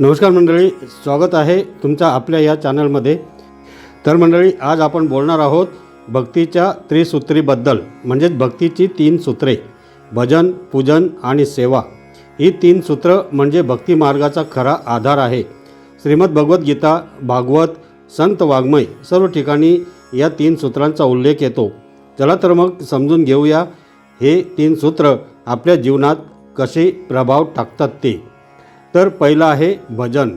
नमस्कार मंडळी स्वागत आहे तुमचा आपल्या या चॅनलमध्ये. तर मंडळी आज आपण बोलणार आहोत भक्तीच्या त्रिसूत्रीबद्दल म्हणजेच भक्तीची तीन सूत्रे भजन पूजन आणि सेवा. ही तीन सूत्र म्हणजे भक्ती मार्गाचा खरा आधार आहे. श्रीमद भगवद्गीता भागवत संत वाङ्मय सर्व ठिकाणी या तीन सूत्रांचा उल्लेख येतो. चला तर मग समजून घेऊया हे तीन सूत्र आपल्या जीवनात कसे प्रभाव टाकतात ते. तर पहिलं आहे भजन.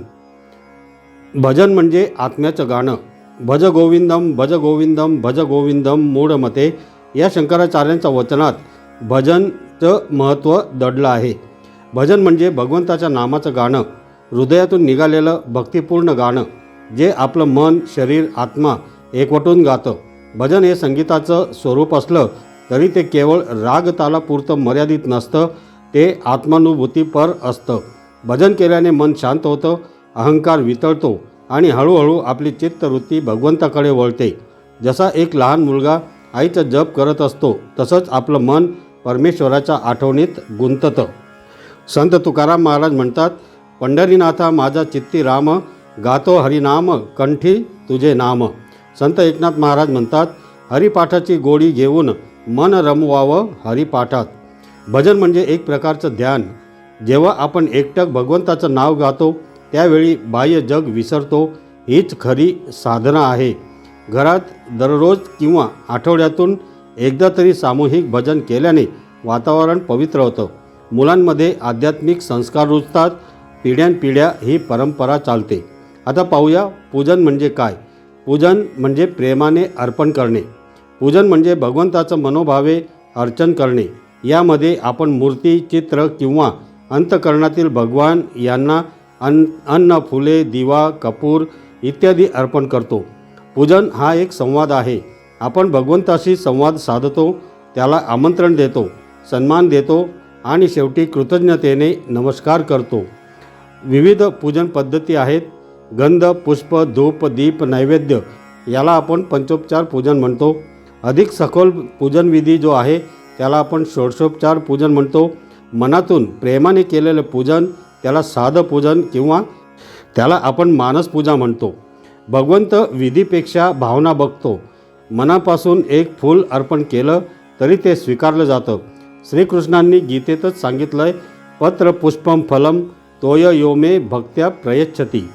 भजन म्हणजे आत्म्याचं गाणं. भज गोविंदम भज गोविंदम भज गोविंदम मूढमते या शंकराचार्यांच्या वचनात भजनचं महत्त्व दडलं आहे. भजन म्हणजे भगवंताच्या नामाचं गाणं. हृदयातून निघालेलं भक्तिपूर्ण गाणं जे आपलं मन शरीर आत्मा एकवटून गातं. भजन हे संगीताचं स्वरूप असलं तरी ते केवळ रागतालापुरतं मर्यादित नसतं ते आत्मानुभूतीपर असतं. भजन केल्याने मन शांत होतं अहंकार वितळतो आणि हळूहळू आपली चित्तवृत्ती भगवंताकडे वळते. जसा एक लहान मुलगा आईचा जप करत असतो तसंच आपलं मन परमेश्वराच्या आठवणीत गुंततं. संत तुकाराम महाराज म्हणतात पंढरीनाथा माझा चित्ती राम गातो हरिनाम कंठी तुझे नाम. संत एकनाथ महाराज म्हणतात हरिपाठाची गोडी घेऊन मन रमवावं हरिपाठात. भजन म्हणजे एक प्रकारचं ध्यान. जेव्हा आपण एकटक भगवंताचं नाव गातो त्यावेळी बाह्य जग विसरतो. हीच खरी साधना आहे. घरात दररोज किंवा आठवड्यातून एकदा तरी सामूहिक भजन केल्याने वातावरण पवित्र होतं. मुलांमध्ये आध्यात्मिक संस्कार रुजतात. पिढ्यानपिढ्या ही परंपरा चालते. आता पाहूया पूजन म्हणजे काय? पूजन म्हणजे प्रेमाने अर्पण करणे. पूजन म्हणजे भगवंताचं मनोभावे अर्चन करणे. यामध्ये आपण मूर्ती चित्र किंवा अंतकरणातील भगवान यांना अन्न अन्न फुले दिवा कपूर इत्यादी अर्पण करतो. पूजन हा एक संवाद आहे. आपण भगवंताशी संवाद साधतो त्याला आमंत्रण देतो सन्मान देतो आणि शेवटी कृतज्ञतेने नमस्कार करतो. विविध पूजन पद्धती आहेत. गंध पुष्प धूप दीप नैवेद्य याला आपण पंचोपचार पूजन म्हणतो. अधिक सखोल पूजनविधी जो आहे त्याला आपण षोडशोपचार पूजन म्हणतो. मनातून प्रेमाने केलेलं पूजन त्याला साधं पूजन किंवा त्याला आपण मानसपूजा म्हणतो. भगवंत विधीपेक्षा भावना बघतो. मनापासून एक फूल अर्पण केलं तरी ते स्वीकारलं जातं. श्रीकृष्णांनी गीतेतच सांगितलं आहे पत्र पुष्पम फलम तोय योमे भक्त्या प्रयच्छती.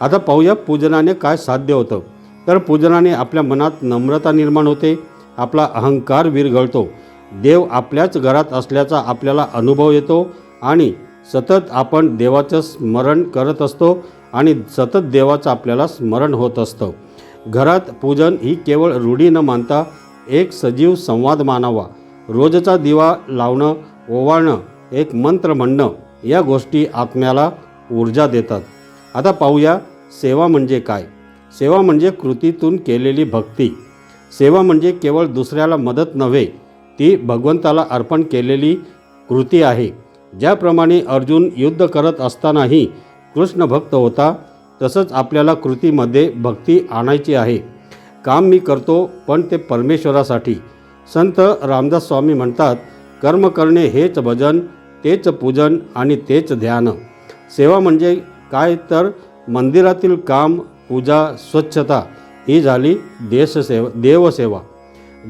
आता पाहूया पूजनाने काय साध्य होतं. तर पूजनाने आपल्या मनात नम्रता निर्माण होते आपला अहंकार विरघळतो. देव आपल्याच घरात असल्याचा आपल्याला अनुभव येतो आणि सतत आपण देवाचं स्मरण करत असतो आणि सतत देवाचं आपल्याला स्मरण होत असतं. घरात पूजन ही केवळ रूढी न मानता एक सजीव संवाद मानावा. रोजचा दिवा लावणं ओवाळणं एक मंत्र म्हणणं या गोष्टी आत्म्याला ऊर्जा देतात. आता पाहूया सेवा म्हणजे काय? सेवा म्हणजे कृतीतून केलेली भक्ती. सेवा म्हणजे केवळ दुसऱ्याला मदत नव्हे ती भगवंताला अर्पण केलेली कृती आहे. ज्याप्रमाणे अर्जुन युद्ध करत असतानाही कृष्ण भक्त होता तसंच आपल्याला कृतीमध्ये भक्ती आणायची आहे. काम मी करतो पण ते परमेश्वरासाठी. संत रामदास स्वामी म्हणतात कर्म करणे हेच भजन तेच पूजन आणि तेच ध्यान. सेवा म्हणजे काय तर मंदिरातील काम पूजा स्वच्छता. ही झाली देशसेवा देवसेवा.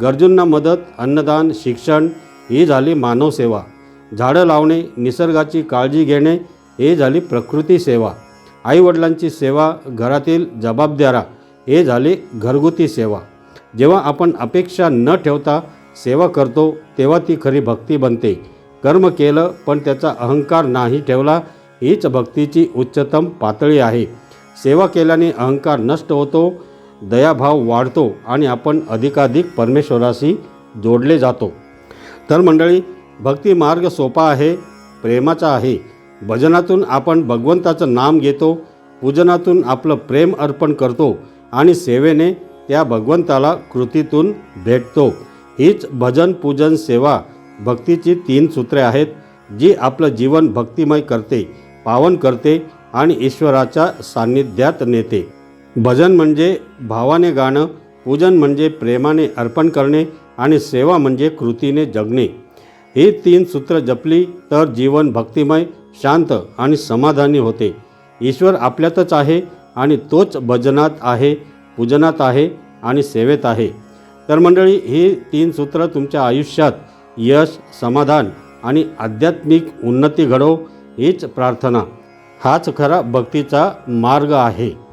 गरजूंना मदत अन्नदान शिक्षण ही झाली मानवसेवा झाडं लावणे निसर्गाची काळजी घेणे हे झाली प्रकृती सेवा. आईवडिलांची सेवा घरातील जबाबदाऱ्या हे झाली घरगुती सेवा. जेव्हा आपण अपेक्षा न ठेवता सेवा करतो तेव्हा ती खरी भक्ती बनते. कर्म केलं पण त्याचा अहंकार नाही ठेवला हीच भक्तीची उच्चतम पातळी आहे. सेवा केल्याने अहंकार नष्ट होतो दयाभाव वाढतो आणि आपण अधिकाधिक परमेश्वराशी जोडले जातो. तर मंडळी भक्ती मार्ग सोपा आहे प्रेमाचा आहे. भजनातून आपण भगवंताचं नाम घेतो पूजनातून आपलं प्रेम अर्पण करतो आणि सेवेने त्या भगवंताला कृतीतून भेटतो. हीच भजन पूजन सेवा भक्तीची तीन सूत्रे आहेत जी आपलं जीवन भक्तिमय करते पावन करते आणि ईश्वराच्या सान्निध्यात नेते. भजन म्हणजे भावाने गाणं पूजन म्हणजे प्रेमाने अर्पण करणे आणि सेवा म्हणजे कृतीने जगणे. ही तीन सूत्र जपली तर जीवन भक्तिमय शांत आणि समाधानी होते. ईश्वर आपल्यातच आहे आणि तोच भजनात आहे पूजनात आहे आणि सेवेत आहे. तर मंडळी ही तीन सूत्र तुमच्या आयुष्यात यश समाधान आणि आध्यात्मिक उन्नती घडव हीच प्रार्थना. हाच खरा भक्तीचा मार्ग आहे.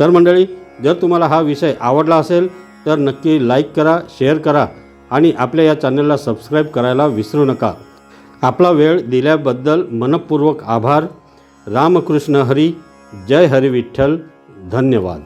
तर मंडळी जर तुम्हाला हा विषय आवडला असेल तर नक्की लाईक करा शेअर करा आणि आपल्या या चॅनलला सबस्क्राईब करायला विसरू नका. आपला वेळ दिल्याबद्दल मनपूर्वक आभार. रामकृष्ण हरी. जय हरी विठ्ठल. धन्यवाद.